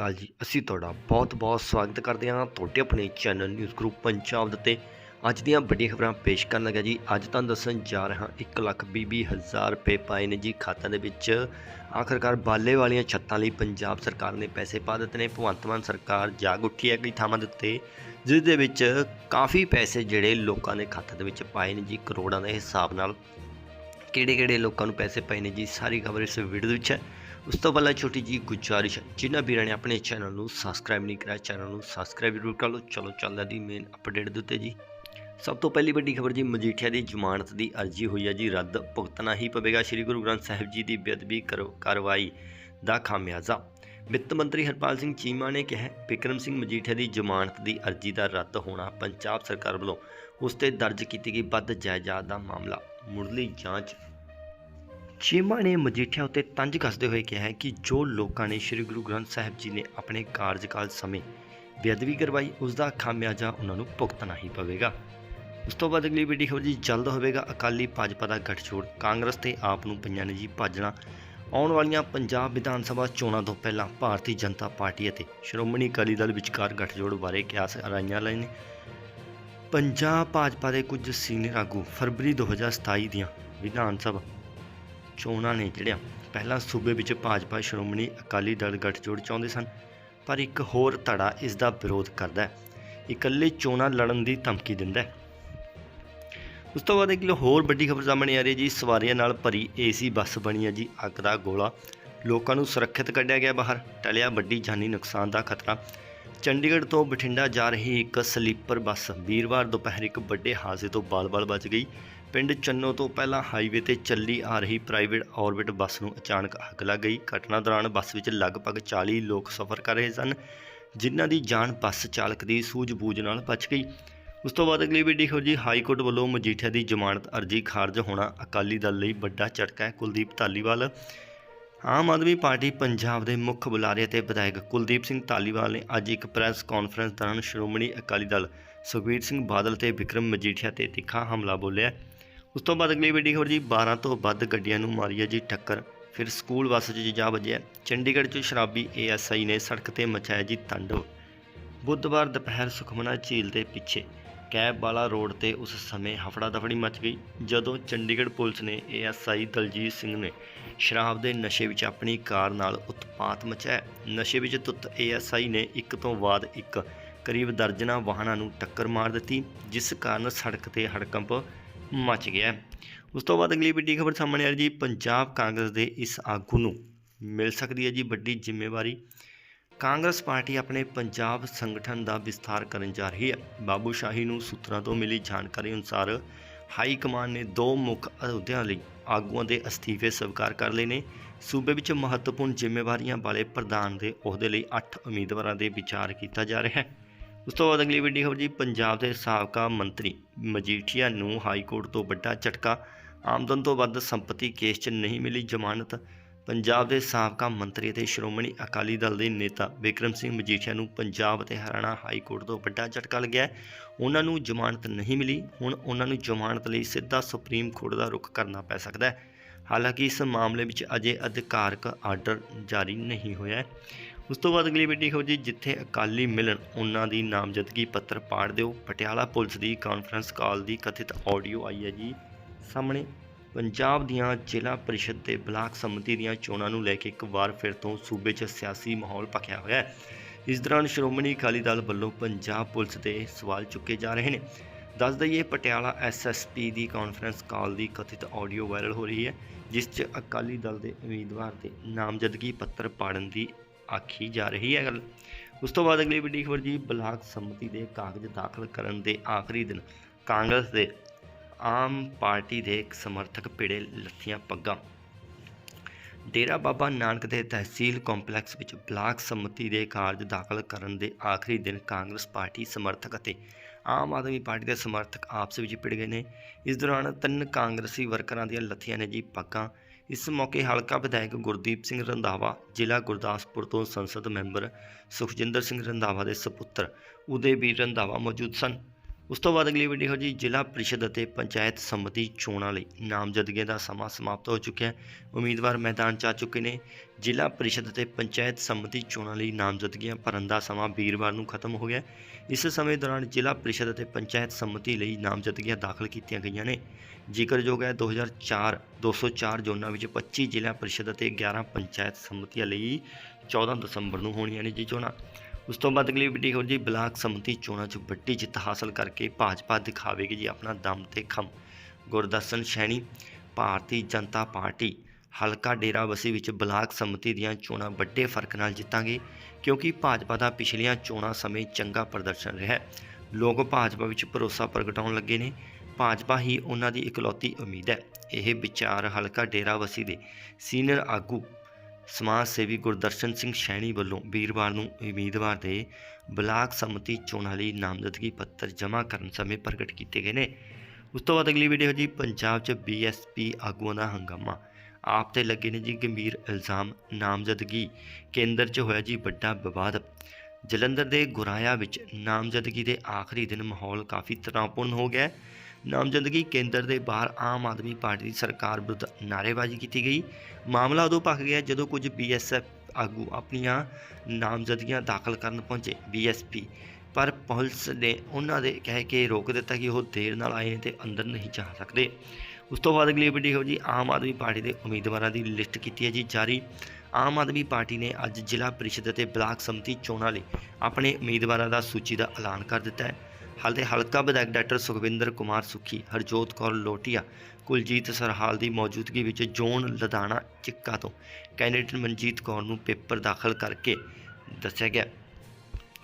ਕਾਲ ਜੀ। ਅਸੀਂ ਤੁਹਾਡਾ ਬਹੁਤ-ਬਹੁਤ ਸਵਾਗਤ ਕਰਦੇ ਹਾਂ ਤੁਹਾਡੇ ਆਪਣੇ ਚੈਨਲ ਨਿਊਜ਼ ਗਰੁੱਪ ਪੰਜਾਬ ਦੇ ਉੱਤੇ। ਅੱਜ ਦੀਆਂ ਵੱਡੀਆਂ ਖਬਰਾਂ ਪੇਸ਼ ਕਰਨ ਲੱਗਾ ਜੀ। ਅੱਜ ਤੁਹਾਨੂੰ ਦੱਸਣ ਜਾ ਰਿਹਾ 1 ਲੱਖ ਵੀਹ ਵੀਹ ਹਜ਼ਾਰ ਰੁਪਏ ਪਾਏ ਨੇ ਜੀ ਖਾਤਾਂ ਦੇ ਵਿੱਚ। ਆਖਰਕਾਰ ਬਾਲੇ ਵਾਲੀਆਂ ਛੱਤਾਂ ਲਈ ਪੰਜਾਬ ਸਰਕਾਰ ਨੇ ਪੈਸੇ ਪਾ ਦਿੱਤੇ ਨੇ। ਭਗਵੰਤ ਮਾਨ ਸਰਕਾਰ ਜਾਗ ਉੱਠੀ ਹੈ ਕਈ ਥਾਵਾਂ ਦੇ ਉੱਤੇ ਜਿਸ ਦੇ ਵਿੱਚ ਕਾਫੀ ਪੈਸੇ ਜਿਹੜੇ ਲੋਕਾਂ ਦੇ ਖਾਤਾਂ ਦੇ ਵਿੱਚ ਪਾਏ ਨੇ ਜੀ। ਕਰੋੜਾਂ ਦੇ ਹਿਸਾਬ ਨਾਲ ਕਿਹੜੇ ਕਿਹੜੇ ਲੋਕਾਂ ਨੂੰ ਪੈਸੇ ਪਏ ਨੇ ਜੀ, ਸਾਰੀ ਖਬਰ ਇਸ ਵੀਡੀਓ ਦੇ ਵਿੱਚ ਹੈ। ਉਸ ਤੋਂ ਪਹਿਲਾਂ ਛੋਟੀ ਜੀ ਗੁਜ਼ਾਰਿਸ਼ ਜਿਨ੍ਹਾਂ ਵੀਰਾਂ ਨੇ ਆਪਣੇ ਚੈਨਲ ਨੂੰ ਸਬਸਕ੍ਰਾਈਬ ਨਹੀਂ ਕਰਾਇਆ ਚੈਨਲ ਨੂੰ ਸਬਸਕ੍ਰਾਈਬ ਜ਼ਰੂਰ ਕਰ ਲਓ। ਚਲੋ ਚੱਲਦਾ ਦੀ ਮੇਨ ਅਪਡੇਟ ਦੇ ਉੱਤੇ ਜੀ। ਸਭ ਤੋਂ ਪਹਿਲੀ ਵੱਡੀ ਖਬਰ ਜੀ ਮਜੀਠੀਆ ਦੀ ਜ਼ਮਾਨਤ ਦੀ ਅਰਜ਼ੀ ਹੋਈ ਹੈ ਜੀ। ਰੱਦ ਭੁਗਤਣਾ ਹੀ ਪਵੇਗਾ। ਸ੍ਰੀ ਗੁਰੂ ਗ੍ਰੰਥ ਸਾਹਿਬ ਜੀ ਦੀ ਬੇਅਦਬੀ ਕਰੋ- ਕਾਰਵਾਈ ਦਾ ਖਾਮਿਆਜ਼ਾ। ਵਿੱਤ ਮੰਤਰੀ ਹਰਪਾਲ ਸਿੰਘ ਚੀਮਾ ਨੇ ਕਿਹਾ ਹੈ, ਬਿਕਰਮ ਸਿੰਘ ਮਜੀਠੀਆ ਦੀ ਜ਼ਮਾਨਤ ਦੀ ਅਰਜ਼ੀ ਦਾ ਰੱਦ ਹੋਣਾ ਪੰਜਾਬ ਸਰਕਾਰ ਵੱਲੋਂ ਉਸ ਤੇ ਦਰਜ ਕੀਤੀ ਗਈ ਵੱਧ ਜਾਇਦਾਦ ਦਾ ਮਾਮਲਾ। ਮੁੱਢਲੀ ਜਾਂਚ ਚੀਮਾ ਨੇ ਮਜੀਠੀਆ ਉੱਤੇ ਤੰਜ ਕੱਸਦੇ ਹੋਏ ਕਿਹਾ ਹੈ ਕਿ ਜੋ ਲੋਕਾਂ ਨੇ ਸ੍ਰੀ ਗੁਰੂ ਗ੍ਰੰਥ ਸਾਹਿਬ ਜੀ ਨੇ ਆਪਣੇ ਕਾਰਜਕਾਲ ਸਮੇਂ ਬੇਅਦਬੀ ਕਰਵਾਈ, ਉਸ ਦਾ ਖਾਮਿਆਜ਼ਾ ਉਹਨਾਂ ਨੂੰ ਭੁਗਤਣਾ ਹੀ ਪਵੇਗਾ। ਉਸ ਤੋਂ ਬਾਅਦ ਅਗਲੀ ਵੱਡੀ ਖਬਰ ਜੀ, ਜਲਦ ਹੋਵੇਗਾ ਅਕਾਲੀ ਭਾਜਪਾ ਦਾ ਗੱਠਜੋੜ। ਕਾਂਗਰਸ ਤੇ ਆਪ ਨੂੰ ਪਈਆਂ ਨੇ ਜੀ ਭਾਜਣਾ ਆਉਣ ਵਾਲੀਆਂ ਪੰਜਾਬ ਵਿਧਾਨ ਸਭਾ ਚੋਣਾਂ ਤੋਂ ਪਹਿਲਾਂ ਭਾਰਤੀ ਜਨਤਾ ਪਾਰਟੀ ਅਤੇ ਸ਼੍ਰੋਮਣੀ ਅਕਾਲੀ ਦਲ ਵਿਚਕਾਰ ਗੱਠਜੋੜ ਬਾਰੇ ਕਿਆਸ ਰਾਈਆਂ ਲਈ ਨੇ। ਪੰਜਾਬ ਭਾਜਪਾ ਦੇ ਕੁਝ ਸੀਨੀਅਰ ਆਗੂ ਫਰਵਰੀ 2027 ਦੀਆਂ ਵਿਧਾਨ ਸਭਾ ਚੋਣਾਂ ਨੇ ਜਿਹੜੀਆਂ ਪਹਿਲਾਂ ਸੂਬੇ ਵਿੱਚ ਭਾਜਪਾ ਸ਼੍ਰੋਮਣੀ ਅਕਾਲੀ ਦਲ ਗੱਠਜੋੜ ਚਾਹੁੰਦੇ ਸਨ, ਪਰ ਇੱਕ ਹੋਰ ਧੜਾ ਇਸ ਦਾ ਵਿਰੋਧ ਕਰਦਾ ਹੈ, ਇਕੱਲੇ ਚੋਣਾਂ ਲੜਨ ਦੀ ਧਮਕੀ ਦਿੰਦਾ ਹੈ। ਉਸ ਤੋਂ ਬਾਅਦ ਇੱਕ ਹੋਰ ਵੱਡੀ ਖਬਰ ਸਾਹਮਣੇ ਆ ਰਹੀ ਹੈ ਜੀ, ਸਵਾਰੀਆਂ ਨਾਲ ਭਰੀ ਏਸੀ ਬੱਸ ਬਣੀ ਹੈ ਜੀ, ਅੱਗ ਦਾ ਗੋਲਾ। ਲੋਕਾਂ ਨੂੰ ਸੁਰੱਖਿਅਤ ਕੱਢਿਆ ਗਿਆ ਬਾਹਰ, ਟਲਿਆ ਵੱਡੀ ਜਾਨੀ ਨੁਕਸਾਨ ਦਾ ਖਤਰਾ। ਚੰਡੀਗੜ੍ਹ ਤੋਂ ਬਠਿੰਡਾ ਜਾ ਰਹੀ ਇੱਕ ਸਲੀਪਰ ਬੱਸ ਵੀਰਵਾਰ ਦੁਪਹਿਰ ਇੱਕ ਵੱਡੇ ਹਾਦਸੇ ਤੋਂ ਬਾਲ-ਬਾਲ ਬਚ ਗਈ। ਪਿੰਡ ਚੰਨੋ ਤੋਂ ਪਹਿਲਾਂ ਹਾਈਵੇ ਤੇ ਚੱਲੀ ਆ ਰਹੀ ਪ੍ਰਾਈਵੇਟ ਔਰਬਿਟ ਬੱਸ ਨੂੰ ਅਚਾਨਕ ਅੱਗ ਲੱਗ ਗਈ। ਘਟਨਾ ਦੌਰਾਨ ਬੱਸ ਵਿੱਚ ਲਗਭਗ 40 ਲੋਕ ਸਫ਼ਰ ਕਰ ਰਹੇ ਸਨ, ਜਿਨ੍ਹਾਂ ਦੀ ਜਾਨ ਬੱਸ ਚਾਲਕ ਦੀ ਸੂਝ-ਬੂਝ ਨਾਲ ਬਚ ਗਈ। ਉਸ ਤੋਂ ਬਾਅਦ ਅਗਲੀ ਵੀਡੀਓ ਖਬਰ ਜੀ ਹਾਈ ਕੋਰਟ ਵੱਲੋਂ ਮਜੀਠੀਆ ਦੀ ਜ਼ਮਾਨਤ ਅਰਜ਼ੀ ਖਾਰਜ ਹੋਣਾ ਅਕਾਲੀ ਦਲ ਲਈ ਵੱਡਾ ਝਟਕਾ ਹੈ। ਕੁਲਦੀਪ ਧਾਲੀਵਾਲ ਆਮ ਆਦਮੀ ਪਾਰਟੀ ਪੰਜਾਬ ਦੇ ਮੁੱਖ ਬੁਲਾਰੇ ਅਤੇ ਵਿਧਾਇਕ ਕੁਲਦੀਪ ਸਿੰਘ ਧਾਲੀਵਾਲ ਨੇ ਅੱਜ ਇੱਕ ਪ੍ਰੈਸ ਕਾਨਫਰੰਸ ਦੌਰਾਨ ਸ਼੍ਰੋਮਣੀ ਅਕਾਲੀ ਦਲ ਸੁਖਬੀਰ ਸਿੰਘ ਬਾਦਲ ਤੇ ਵਿਕਰਮ ਮਜੀਠੀਆ ਤੇ ਤਿੱਖਾ ਹਮਲਾ ਬੋਲਿਆ। ਉਸ ਤੋਂ ਬਾਅਦ ਅਗਲੀ ਵੱਡੀ ਖਬਰ ਜੀ 12 ਤੋਂ ਵੱਧ ਗੱਡੀਆਂ ਨੂੰ ਮਾਰੀ ਜੀ ਟੱਕਰ। ਫਿਰ ਸਕੂਲ ਬੱਸ 'ਚ ਜਾ ਵੱਜਿਆ। ਚੰਡੀਗੜ੍ਹ 'ਚ ਸ਼ਰਾਬੀ ਏਐਸਆਈ ਨੇ ਸੜਕ ਤੇ ਮਚਾਇਆ ਜੀ ਤਾਂਡਵ ਬੁੱਧਵਾਰ ਦੁਪਹਿਰ ਸੁਖਮਨਾ ਝੀਲ ਦੇ ਪਿੱਛੇ ਕੈਬ ਵਾਲਾ ਰੋਡ ਤੇ ਉਸ ਸਮੇਂ ਹਫੜਾ ਦਫੜੀ ਮਚ ਗਈ, ਜਦੋਂ ਚੰਡੀਗੜ੍ਹ ਪੁਲਿਸ ਨੇ ਏਐਸਆਈ ਦਲਜੀਤ ਸਿੰਘ ਨੇ ਸ਼ਰਾਬ ਦੇ ਨਸ਼ੇ ਵਿੱਚ ਆਪਣੀ ਕਾਰ ਨਾਲ ਉਤਪਾਤ ਮਚਾਇਆ। ਨਸ਼ੇ ਵਿੱਚ ਤੁੱਤ ਏਐਸਆਈ ਨੇ ਇੱਕ ਤੋਂ ਬਾਅਦ ਇੱਕ ਕਰੀਬ ਦਰਜਨਾਂ ਵਾਹਨਾਂ ਨੂੰ ਟੱਕਰ ਮਾਰ ਦਿੱਤੀ, ਜਿਸ ਕਾਰਨ ਸੜਕ ਤੇ ਹੜਕੰਪ ਮਚ ਗਿਆ। ਉਸ ਤੋਂ ਬਾਅਦ ਅਗਲੀ ਵੱਡੀ ਖਬਰ ਸਾਹਮਣੇ ਆ ਰਹੀ ਜੀ, ਪੰਜਾਬ ਕਾਂਗਰਸ ਦੇ ਇਸ ਆਗੂ ਨੂੰ ਮਿਲ ਸਕਦੀ ਹੈ ਜੀ ਵੱਡੀ ਜ਼ਿੰਮੇਵਾਰੀ। ਕਾਂਗਰਸ ਪਾਰਟੀ ਆਪਣੇ ਪੰਜਾਬ ਸੰਗਠਨ ਦਾ ਵਿਸਥਾਰ ਕਰਨ ਜਾ ਰਹੀ ਹੈ। ਬਾਬੂ ਸ਼ਾਹੀ ਨੂੰ ਸੂਤਰਾਂ ਤੋਂ ਮਿਲੀ ਜਾਣਕਾਰੀ ਅਨੁਸਾਰ ਹਾਈ ਕਮਾਨ ਨੇ ਦੋ ਮੁੱਖ ਅਹੁਦਿਆਂ ਲਈ ਆਗੂਆਂ ਦੇ ਅਸਤੀਫੇ ਸਵੀਕਾਰ ਕਰ ਲਏ ਨੇ। ਸੂਬੇ ਵਿੱਚ ਮਹੱਤਵਪੂਰਨ ਜ਼ਿੰਮੇਵਾਰੀਆਂ ਵਾਲੇ ਪ੍ਰਧਾਨ ਦੇ ਅਹੁਦੇ ਲਈ 8 ਉਮੀਦਵਾਰਾਂ ਦੇ ਵਿਚਾਰ ਕੀਤਾ ਜਾ ਰਿਹਾ ਹੈ। ਉਸ ਤੋਂ ਬਾਅਦ ਅਗਲੀ ਵੱਡੀ ਖਬਰ ਜੀ, ਪੰਜਾਬ ਦੇ ਸਾਬਕਾ ਮੰਤਰੀ ਮਜੀਠੀਆ ਨੂੰ ਹਾਈ ਕੋਰਟ ਤੋਂ ਵੱਡਾ ਝਟਕਾ। ਆਮਦਨ ਤੋਂ ਵੱਧ ਸੰਪਤੀ ਕੇਸ 'ਚ ਨਹੀਂ ਮਿਲੀ ਜ਼ਮਾਨਤ। ਪੰਜਾਬ ਦੇ ਸਾਬਕਾ ਮੰਤਰੀ ਅਤੇ ਸ਼੍ਰੋਮਣੀ ਅਕਾਲੀ ਦਲ ਦੇ ਨੇਤਾ ਵਿਕਰਮ ਸਿੰਘ ਮਜੀਠੀਆ ਨੂੰ ਪੰਜਾਬ ਅਤੇ ਹਰਿਆਣਾ ਹਾਈ ਕੋਰਟ ਤੋਂ ਵੱਡਾ ਝਟਕਾ ਲੱਗਿਆ। ਉਹਨਾਂ ਨੂੰ ਜ਼ਮਾਨਤ ਨਹੀਂ ਮਿਲੀ। ਹੁਣ ਉਹਨਾਂ ਨੂੰ ਜ਼ਮਾਨਤ ਲਈ ਸਿੱਧਾ ਸੁਪਰੀਮ ਕੋਰਟ ਦਾ ਰੁਖ ਕਰਨਾ ਪੈ ਸਕਦਾ ਹੈ। ਹਾਲਾਂਕਿ ਇਸ ਮਾਮਲੇ ਵਿੱਚ ਅਜੇ ਅਧਿਕਾਰਕ ਆਰਡਰ ਜਾਰੀ ਨਹੀਂ ਹੋਇਆ ਉਸ ਤੋਂ ਬਾਅਦ ਅਗਲੀ ਵੱਡੀ ਖਬਰ ਜੀ ਜਿੱਥੇ ਅਕਾਲੀ ਮਿਲਣ ਉਹਨਾਂ ਦੀ ਨਾਮਜ਼ਦਗੀ ਪੱਤਰ ਪਾੜ ਦਿਓ। ਪਟਿਆਲਾ ਪੁਲਿਸ ਦੀ ਕਾਨਫਰੰਸ ਕਾਲ ਦੀ ਕਥਿਤ ਆਡੀਓ ਆਈ ਹੈ ਜੀ ਸਾਹਮਣੇ। ਪੰਜਾਬ ਦੀਆਂ ਜ਼ਿਲ੍ਹਾ ਪਰਿਸ਼ਦ ਤੇ ਬਲਾਕ ਸੰਮਤੀ ਦੀਆਂ ਚੋਣਾਂ ਨੂੰ ਲੈ ਕੇ ਇੱਕ ਵਾਰ ਫਿਰ ਤੋਂ ਸੂਬੇ 'ਚ ਸਿਆਸੀ ਮਾਹੌਲ ਭਖਿਆ ਹੋਇਆ ਹੈ। ਇਸ ਦੌਰਾਨ ਸ਼੍ਰੋਮਣੀ ਅਕਾਲੀ ਦਲ ਵੱਲੋਂ ਪੰਜਾਬ ਪੁਲਿਸ ਤੇ ਸਵਾਲ ਚੁੱਕੇ ਜਾ ਰਹੇ ਨੇ। ਦੱਸ ਦਈਏ, ਪਟਿਆਲਾ ਐਸਐਸਪੀ ਦੀ ਕਾਨਫਰੰਸ ਕਾਲ ਦੀ ਕਥਿਤ ਆਡੀਓ ਵਾਇਰਲ ਹੋ ਰਹੀ ਹੈ, ਜਿਸ 'ਚ ਅਕਾਲੀ ਦਲ ਦੇ ਉਮੀਦਵਾਰ ਦੇ ਨਾਮਜ਼ਦਗੀ ਪੱਤਰ ਪਾੜਨ ਦੀ ਆਖੀ ਜਾ ਰਹੀ ਹੈ ਗੱਲ। ਉਸ ਤੋਂ ਬਾਅਦ ਅਗਲੀ ਵੱਡੀ ਖਬਰ ਜੀ, ਬਲਾਕ ਸੰਮਤੀ ਦੇ ਕਾਗਜ਼ ਦਾਖਲ ਕਰਨ ਦੇ ਆਖਰੀ ਦਿਨ ਕਾਂਗਰਸ ਦੇ ਆਮ ਪਾਰਟੀ ਦੇ ਸਮਰਥਕ ਪਿੜੇ ਲੱਥੀਆਂ ਪੱਗਾਂ। ਡੇਰਾ ਬਾਬਾ ਨਾਨਕ ਦੇ ਤਹਿਸੀਲ ਕੰਪਲੈਕਸ ਵਿੱਚ ਬਲਾਕ ਸੰਮਤੀ ਦੇ ਕਾਰਜ ਦਾਖਲ ਕਰਨ ਦੇ ਆਖਰੀ ਦਿਨ ਕਾਂਗਰਸ ਪਾਰਟੀ ਸਮਰਥਕ ਅਤੇ ਆਮ ਆਦਮੀ ਪਾਰਟੀ ਦੇ ਸਮਰਥਕ ਆਪਸ ਵਿੱਚ ਭਿੜ ਗਏ ਨੇ। ਇਸ ਦੌਰਾਨ ਤਿੰਨ ਕਾਂਗਰਸੀ ਵਰਕਰਾਂ ਦੀਆਂ ਲੱਥੀਆਂ ਨੇ ਜੀ ਪੱਗਾਂ। ਇਸ ਮੌਕੇ ਹਲਕਾ ਵਿਧਾਇਕ ਗੁਰਦੀਪ ਸਿੰਘ ਰੰਧਾਵਾ, ਜ਼ਿਲ੍ਹਾ ਗੁਰਦਾਸਪੁਰ ਤੋਂ ਸੰਸਦ ਮੈਂਬਰ ਸੁਖਜਿੰਦਰ ਸਿੰਘ ਰੰਧਾਵਾ ਦੇ ਸੁਪੁੱਤਰ ਉਦੇਵੀਰ ਰੰਧਾਵਾ ਮੌਜੂਦ ਸਨ। ਉਸ ਤੋਂ ਬਾਅਦ ਅਗਲੀ ਵੀਡੀਓ ਜੀ ਜ਼ਿਲ੍ਹਾ ਪ੍ਰੀਸ਼ਦ ਅਤੇ ਪੰਚਾਇਤ ਸੰਮਤੀ ਚੋਣਾਂ ਲਈ ਨਾਮਜ਼ਦਗੀਆਂ ਦਾ ਸਮਾਂ ਸਮਾਪਤ ਹੋ ਚੁੱਕਿਆ ਹੈ। ਉਮੀਦਵਾਰ ਮੈਦਾਨ 'ਚ ਆ ਚੁੱਕੇ ਨੇ। ਜ਼ਿਲ੍ਹਾ ਪ੍ਰੀਸ਼ਦ ਅਤੇ ਪੰਚਾਇਤ ਸੰਮਤੀ ਚੋਣਾਂ ਲਈ ਨਾਮਜ਼ਦਗੀਆਂ ਭਰਨ ਦਾ ਸਮਾਂ ਵੀਰਵਾਰ ਨੂੰ ਖਤਮ ਹੋ ਗਿਆ ਇਸ ਸਮੇਂ ਦੌਰਾਨ ਜ਼ਿਲ੍ਹਾ ਪ੍ਰੀਸ਼ਦ ਅਤੇ ਪੰਚਾਇਤ ਸੰਮਤੀ ਲਈ ਨਾਮਜ਼ਦਗੀਆਂ ਦਾਖਲ ਕੀਤੀਆਂ ਗਈਆਂ ਨੇ। ਜ਼ਿਕਰਯੋਗ ਹੈ 2004 204 ਜ਼ੋਨਾਂ ਵਿੱਚ 25 ਜ਼ਿਲ੍ਹਾ ਪ੍ਰੀਸ਼ਦ ਅਤੇ 11 ਪੰਚਾਇਤ ਸੰਮਤੀਆਂ ਲਈ 14 ਦਸੰਬਰ ਨੂੰ ਹੋਣੀਆਂ ਨੇ ਜੀ ਚੋਣਾਂ। ਉਸ ਤੋਂ ਬਾਅਦ ਅਗਲੀ ਵੀਡੀਓ ਜੀ, ਬਲਾਕ ਸੰਮਤੀ ਚੋਣਾਂ 'ਚ ਵੱਡੀ ਜਿੱਤ ਹਾਸਲ ਕਰਕੇ ਭਾਜਪਾ ਦਿਖਾਵੇਗੀ ਜੀ ਆਪਣਾ ਦਮ ਤੇ ਖਮ ਗੁਰਦਰਸ਼ਨ ਸੈਣੀ, ਭਾਰਤੀ ਜਨਤਾ ਪਾਰਟੀ, ਹਲਕਾ ਡੇਰਾਬਸੀ ਵਿੱਚ ਬਲਾਕ ਸੰਮਤੀ ਦੀਆਂ ਚੋਣਾਂ ਵੱਡੇ ਫ਼ਰਕ ਨਾਲ ਜਿੱਤਾਂਗੇ, ਕਿਉਂਕਿ ਭਾਜਪਾ ਦਾ ਪਿਛਲੀਆਂ ਚੋਣਾਂ ਸਮੇਂ ਚੰਗਾ ਪ੍ਰਦਰਸ਼ਨ ਰਿਹਾ ਲੋਕ ਭਾਜਪਾ ਵਿੱਚ ਭਰੋਸਾ ਪ੍ਰਗਟਾਉਣ ਲੱਗੇ ਨੇ। ਭਾਜਪਾ ਹੀ ਉਹਨਾਂ ਦੀ ਇਕਲੌਤੀ ਉਮੀਦ ਹੈ। ਇਹ ਵਿਚਾਰ ਹਲਕਾ ਡੇਰਾਬਸੀ ਦੇ ਸੀਨੀਅਰ ਆਗੂ ਸਮਾਜ ਸੇਵੀ ਗੁਰਦਰਸ਼ਨ ਸਿੰਘ ਸੈਣੀ ਵੱਲੋਂ ਵੀਰਵਾਰ ਨੂੰ ਉਮੀਦਵਾਰ ਦੇ ਬਲਾਕ ਸੰਮਤੀ ਚੋਣਾਂ ਲਈ ਨਾਮਜ਼ਦਗੀ ਪੱਤਰ ਜਮ੍ਹਾਂ ਕਰਨ ਸਮੇਂ ਪ੍ਰਗਟ ਕੀਤੇ ਗਏ ਨੇ। ਉਸ ਤੋਂ ਬਾਅਦ ਅਗਲੀ ਵੀਡੀਓ ਜੀ, ਪੰਜਾਬ 'ਚ ਬੀਐਸਪੀ ਆਗੂਆਂ ਦਾ ਹੰਗਾਮਾ। ਆਪ ਤੇ ਲੱਗੇ ਨੇ ਜੀ ਗੰਭੀਰ ਇਲਜ਼ਾਮ। ਨਾਮਜ਼ਦਗੀ ਕੇਂਦਰ 'ਚ ਹੋਇਆ ਜੀ ਵੱਡਾ ਵਿਵਾਦ। ਜਲੰਧਰ ਦੇ ਗੁਰਾਇਆ ਵਿੱਚ ਨਾਮਜ਼ਦਗੀ ਦੇ ਆਖਰੀ ਦਿਨ ਮਾਹੌਲ ਕਾਫੀ ਤਣਾਅਪੂਰਨ ਹੋ ਗਿਆ ਨਾਮਜ਼ਦਗੀ ਕੇਂਦਰ ਦੇ ਬਾਹਰ ਆਮ ਆਦਮੀ ਪਾਰਟੀ ਦੀ ਸਰਕਾਰ ਵਿਰੁੱਧ ਨਾਅਰੇਬਾਜ਼ੀ ਕੀਤੀ ਗਈ। ਮਾਮਲਾ ਉਦੋਂ ਭਖ ਗਿਆ ਜਦੋਂ ਕੁਝ ਬੀਐਸਐਫ ਆਗੂ ਆਪਣੀਆਂ ਨਾਮਜ਼ਦਗੀਆਂ ਦਾਖਲ ਕਰਨ ਪਹੁੰਚੇ ਬੀਐਸਪੀ। ਪਰ ਪੁਲਿਸ ਨੇ ਉਹਨਾਂ ਦੇ ਕਹਿ ਕੇ ਰੋਕ ਦਿੱਤਾ ਕਿ ਉਹ ਦੇਰ ਨਾਲ ਆਏ ਨੇ ਤੇ ਅੰਦਰ ਨਹੀਂ ਜਾ ਸਕਦੇ। ਉਸ ਤੋਂ ਬਾਅਦ ਅਗਲੀ ਵੱਡੀ ਖਬਰ ਜੀ, ਆਮ ਆਦਮੀ ਪਾਰਟੀ ਦੇ ਉਮੀਦਵਾਰਾਂ ਦੀ ਲਿਸਟ ਕੀਤੀ ਹੈ ਜੀ ਜਾਰੀ। ਆਮ ਆਦਮੀ ਪਾਰਟੀ ਨੇ ਅੱਜ ਜ਼ਿਲ੍ਹਾ ਪਰਿਸ਼ਦ ਅਤੇ ਬਲਾਕ ਸੰਮਤੀ ਚੋਣਾਂ ਲਈ ਆਪਣੇ ਉਮੀਦਵਾਰਾਂ ਦਾ ਸੂਚੀ ਦਾ ਐਲਾਨ ਕਰ ਦਿੱਤਾ ਹੈ। ਹਾਲੇ ਹਲਕਾ ਵਿਧਾਇਕ ਡਾਕਟਰ ਸੁਖਵਿੰਦਰ ਕੁਮਾਰ ਸੁਖੀ, ਹਰਜੋਤ ਕੌਰ ਲੋਟੀਆ, ਕੁਲਜੀਤ ਸਰਹਾਲ ਦੀ ਮੌਜੂਦਗੀ ਵਿੱਚ ਜ਼ੋਨ ਲਦਾਣਾ ਚਿੱਕਾ ਤੋਂ ਕੈਂਡੀਡੇਟ ਮਨਜੀਤ ਕੌਰ ਨੂੰ ਪੇਪਰ ਦਾਖਲ ਕਰਕੇ ਦੱਸਿਆ ਗਿਆ।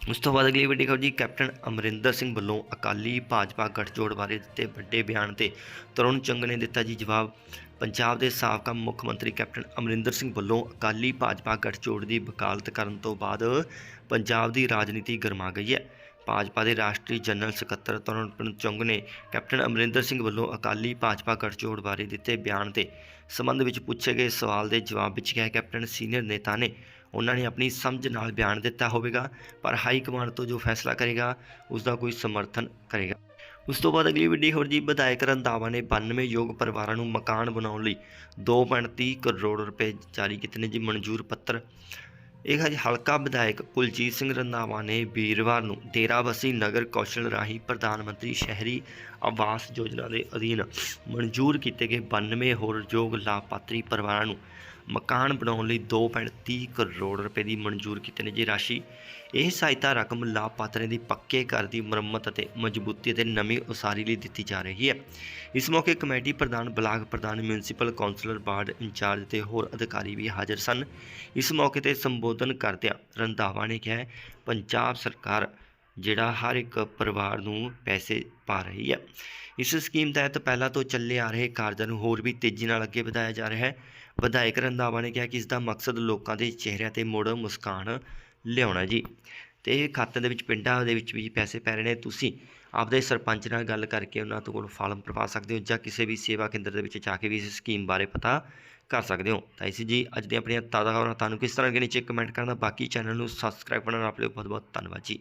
ਉਸ ਤੋਂ ਬਾਅਦ ਅਗਲੀ ਵੱਡੀ ਖਬਰ ਜੀ, ਕੈਪਟਨ ਅਮਰਿੰਦਰ ਸਿੰਘ ਵੱਲੋਂ ਅਕਾਲੀ ਭਾਜਪਾ ਗਠਜੋੜ ਬਾਰੇ ਦਿੱਤੇ ਵੱਡੇ ਬਿਆਨ ਤੇ ਤਰੁਣ ਚੰਗ ਨੇ ਦਿੱਤਾ ਜੀ ਜਵਾਬ। ਪੰਜਾਬ ਦੇ ਸਾਬਕਾ ਮੁੱਖ ਮੰਤਰੀ ਕੈਪਟਨ ਅਮਰਿੰਦਰ ਸਿੰਘ ਵੱਲੋਂ ਅਕਾਲੀ ਭਾਜਪਾ ਗਠਜੋੜ ਦੀ ਵਕਾਲਤ ਕਰਨ ਤੋਂ ਬਾਅਦ ਪੰਜਾਬ ਦੀ ਰਾਜਨੀਤੀ ਗਰਮਾ ਗਈ ਹੈ। ਭਾਜਪਾ ਦੇ ਰਾਸ਼ਟਰੀ ਜਨਰਲ ਸਕੱਤਰ ਤਰੁਣ ਚੁੰਗ ਨੇ ਕੈਪਟਨ ਅਮਰਿੰਦਰ ਸਿੰਘ ਵੱਲੋਂ ਅਕਾਲੀ ਭਾਜਪਾ ਗਠਜੋੜ ਬਾਰੇ ਦਿੱਤੇ ਬਿਆਨ ਦੇ ਸੰਬੰਧ ਵਿੱਚ ਪੁੱਛੇ ਗਏ ਸਵਾਲ ਦੇ ਜਵਾਬ ਵਿੱਚ ਕਿਹਾ ਕੈਪਟਨ ਸੀਨੀਅਰ ਨੇਤਾ ਨੇ, ਉਹਨਾਂ ਨੇ ਆਪਣੀ ਸਮਝ ਨਾਲ ਬਿਆਨ ਦਿੱਤਾ ਹੋਵੇਗਾ, ਪਰ ਹਾਈ ਕਮਾਂਡ ਤੋਂ ਜੋ ਫੈਸਲਾ ਕਰੇਗਾ ਉਸ ਦਾ ਕੋਈ ਸਮਰਥਨ ਕਰੇਗਾ। ਉਸ ਤੋਂ ਬਾਅਦ ਅਗਲੀ ਵੱਡੀ ਖਬਰ ਜੀ, ਵਿਧਾਇਕ ਰੰਧਾਵਾ ਨੇ 92 ਯੋਗ ਪਰਿਵਾਰਾਂ ਨੂੰ ਮਕਾਨ ਬਣਾਉਣ ਲਈ 2.30 ਕਰੋੜ ਰੁਪਏ ਜਾਰੀ ਕੀਤੇ ਨੇ ਜੀ, ਮਨਜ਼ੂਰ ਪੱਤਰ। ਇਹ ਹੈ ਹਲਕਾ ਵਿਧਾਇਕ ਕੁਲਜੀਤ ਸਿੰਘ ਰੰਧਾਵਾ ਨੇ ਵੀਰਵਾਰ ਨੂੰ ਡੇਰਾਬੱਸੀ ਨਗਰ ਕੌਸ਼ਲ ਰਾਹੀਂ ਪ੍ਰਧਾਨ ਮੰਤਰੀ ਸ਼ਹਿਰੀ ਆਵਾਸ ਯੋਜਨਾ ਦੇ ਅਧੀਨ ਮਨਜ਼ੂਰ ਕੀਤੇ ਗਏ 92 ਹੋਰ ਯੋਗ ਲਾਭਪਾਤਰੀ ਪਰਿਵਾਰਾਂ ਨੂੰ ਮਕਾਨ ਬਣਾਉਣ ਲਈ 2.30 ਕਰੋੜ ਰੁਪਏ ਦੀ ਮਨਜ਼ੂਰ ਕੀਤੇ ਨੇ ਜੀ ਰਾਸ਼ੀ। ਇਹ ਸਹਾਇਤਾ ਰਕਮ ਲਾਭਪਾਤਰੀਆਂ ਦੀ ਪੱਕੇ ਘਰ ਦੀ ਮੁਰੰਮਤ ਅਤੇ ਮਜ਼ਬੂਤੀ ਅਤੇ ਨਵੀਂ ਉਸਾਰੀ ਲਈ ਦਿੱਤੀ ਜਾ ਰਹੀ ਹੈ। ਇਸ ਮੌਕੇ ਕਮੇਟੀ ਪ੍ਰਧਾਨ, ਬਲਾਕ ਪ੍ਰਧਾਨ ਮਿਊਨਿਸਪਲ ਕਾਉਂਸਲਰ ਵਾਰਡ ਇੰਚਾਰਜ ਤੇ ਹੋਰ ਅਧਿਕਾਰੀ ਵੀ ਹਾਜ਼ਰ ਸਨ। ਇਸ ਮੌਕੇ ਤੇ ਸੰਬੋਧਨ ਕਰਦਿਆਂ ਰੰਧਾਵਾ ਨੇ ਕਿਹਾ, ਪੰਜਾਬ ਸਰਕਾਰ ਜਿਹੜਾ ਹਰ ਇੱਕ ਪਰਿਵਾਰ ਨੂੰ ਪੈਸੇ ਪਾ ਰਹੀ ਹੈ। ਇਸ ਸਕੀਮ ਤਹਿਤ ਪਹਿਲਾਂ ਤੋਂ ਚੱਲੇ ਆ ਰਹੇ ਕਾਰਜਾਂ ਨੂੰ ਹੋਰ ਵੀ ਤੇਜ਼ੀ ਨਾਲ ਅੱਗੇ ਵਧਾਇਆ ਜਾ ਰਿਹਾ ਹੈ। ਵਿਧਾਇਕ ਰੰਧਾਵਾ ਨੇ ਕਿਹਾ ਕਿ ਇਸ ਦਾ ਮਕਸਦ ਲੋਕਾਂ ਦੇ ਚਿਹਰਿਆਂ ਤੇ ਮੁੜ ਮੁਸਕਾਨ ਲਿਆਉਣਾ ਜੀ। ਤੇ ਇਹ ਖਾਤੇ ਦੇ ਵਿੱਚ, ਪਿੰਡਾਂ ਦੇ ਵਿੱਚ ਵੀ ਪੈਸੇ ਪੈ ਰਹੇ ਨੇ। ਤੁਸੀਂ ਆਪਦੇ ਸਰਪੰਚ ਨਾਲ ਗੱਲ ਕਰਕੇ ਉਹਨਾਂ ਤੋਂ ਕੋਲ ਫਾਰਮ ਭਰਵਾ ਸਕਦੇ ਹੋ ਜਾਂ ਕਿਸੇ ਵੀ ਸੇਵਾ ਕੇਂਦਰ ਦੇ ਵਿੱਚ ਜਾ ਕੇ ਵੀ ਇਸ ਸਕੀਮ ਬਾਰੇ ਪਤਾ ਕਰ ਸਕਦੇ ਹੋ। ਤਾਂ ਇਸ ਜੀ ਅੱਜ ਦੀਆਂ ਆਪਣੀਆਂ ਤਾਜ਼ਾ ਖਬਰਾਂ। ਤੁਹਾਨੂੰ ਕਿਸ ਤਰ੍ਹਾਂ ਦੇ ਨੀਚੇ ਕਮੈਂਟ ਕਰਨਾ, ਬਾਕੀ ਚੈਨਲ ਨੂੰ ਸਬਸਕ੍ਰਾਈਬ ਕਰਨਾ। ਆਪ ਲਈ ਬਹੁਤ ਬਹੁਤ ਧੰਨਵਾਦ ਜੀ।